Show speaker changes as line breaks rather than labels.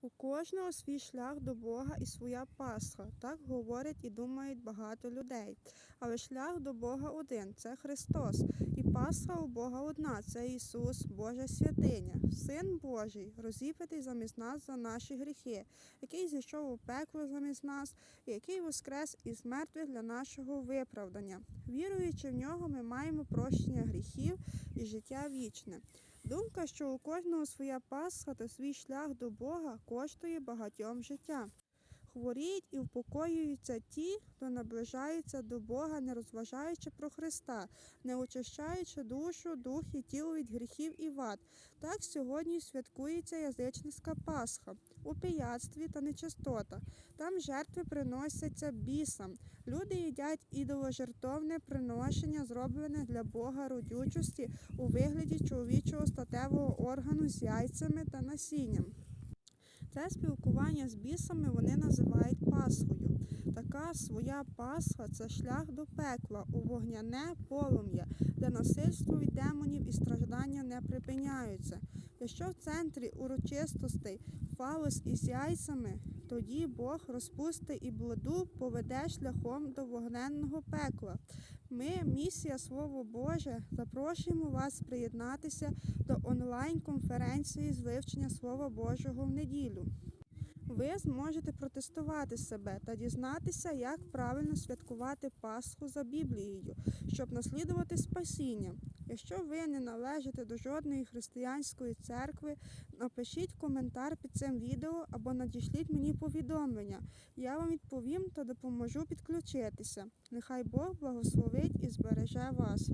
У кожного свій шлях до Бога і своя Пасха. Так говорять і думають багато людей. Але шлях до Бога один це Христос. І Пасха у Бога одна це Ісус, Божа святиня, Син Божий, розіпитий замість нас за наші гріхи, який зійшов у пекло замість нас, і який воскрес із мертвих для нашого виправдання. Віруючи в нього, ми маємо прощення гріхів і життя вічне. Думка, що у кожного своя Пасха та свій шлях до Бога коштує багатьом життя. Хворіють і впокоюються ті, хто наближається до Бога, не розважаючи про Христа, не очищаючи душу, дух і тіло від гріхів і вад. Так сьогодні святкується язичницька Пасха у пияцтві та нечистотах. Там жертви приносяться бісам. Люди їдять ідоложертовне приношення, зроблене для Бога родючості у вигляді чоловічого статевого органу з яйцями та насінням. Це спілкування з бісами вони називають Пасхою. Така своя Пасха це шлях до пекла у вогняне полум'я, де насильство від демонів і страждання не припиняються. Якщо в центрі урочистостей фалос із яйцями, тоді Бог розпусти і бладу поведе шляхом до вогненного пекла. Ми, місія Слово Боже, запрошуємо вас приєднатися до онлайн-конференції з вивчення Слова Божого в неділю. Ви зможете протестувати себе та дізнатися, як правильно святкувати Пасху за Біблією, щоб наслідувати спасіння. Якщо ви не належите до жодної християнської церкви, напишіть коментар під цим відео або надішліть мені повідомлення. Я вам відповім та допоможу підключитися. Нехай Бог благословить і збереже вас.